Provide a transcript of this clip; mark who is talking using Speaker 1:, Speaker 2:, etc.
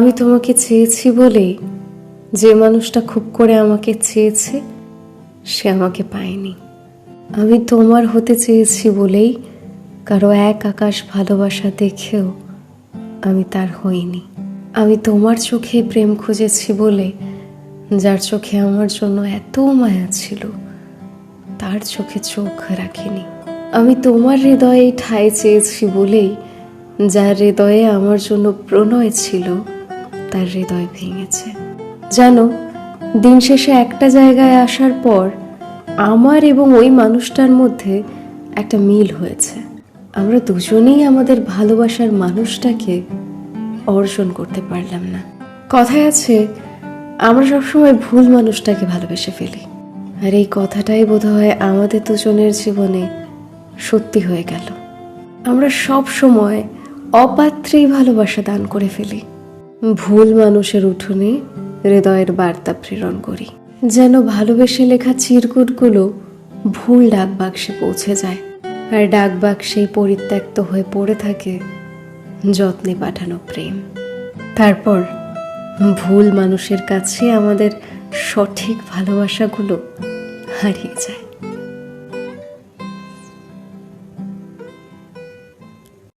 Speaker 1: আমি তোমাকে চেয়েছি বলেই যে মানুষটা খুব করে আমাকে চেয়েছে, সে আমাকে পায়নি। আমি তোমার হতে চেয়েছি বলেই কারও এক আকাশ ভালোবাসা দেখেও আমি তার হইনি। আমি তোমার চোখে প্রেম খুঁজেছি বলে, যার চোখে আমার জন্য এত মায়া ছিল, তার চোখে চোখ রাখিনি। আমি তোমার হৃদয়ে ঠাঁই চেয়েছি বলেই, যার হৃদয়ে আমার জন্য প্রণয় ছিল তার হৃদয় ভেঙেছে। জানো, দিন শেষে একটা জায়গায় আসার পর আমার এবং ওই মানুষটার মধ্যে একটা মিল হয়েছে। আমরা দুজনেই আমাদের ভালোবাসার মানুষটাকে অর্জন করতে পারলাম না। কথায় আছে, আমরা সবসময় ভুল মানুষটাকে ভালোবেসে ফেলি। আর এই কথাটাই বোধহয় আমাদের দুজনের জীবনে সত্যি হয়ে গেল। আমরা সব সময় অপাত্রেই ভালোবাসা দান করে ফেলি। ভুল মানুষের উঠোনে হৃদয়ের বার্তা প্রেরণ করি। যেন ভালোবেসে লেখা চিরকুটগুলো ভুল ডাক বাক্সে পৌঁছে যায়। আর ডাক বাক্সেই পরিত্যক্ত হয়ে পড়ে থাকে যত্নে পাঠানো প্রেম। তারপর ভুল মানুষের কাছে আমাদের সঠিক ভালোবাসাগুলো হারিয়ে যায়।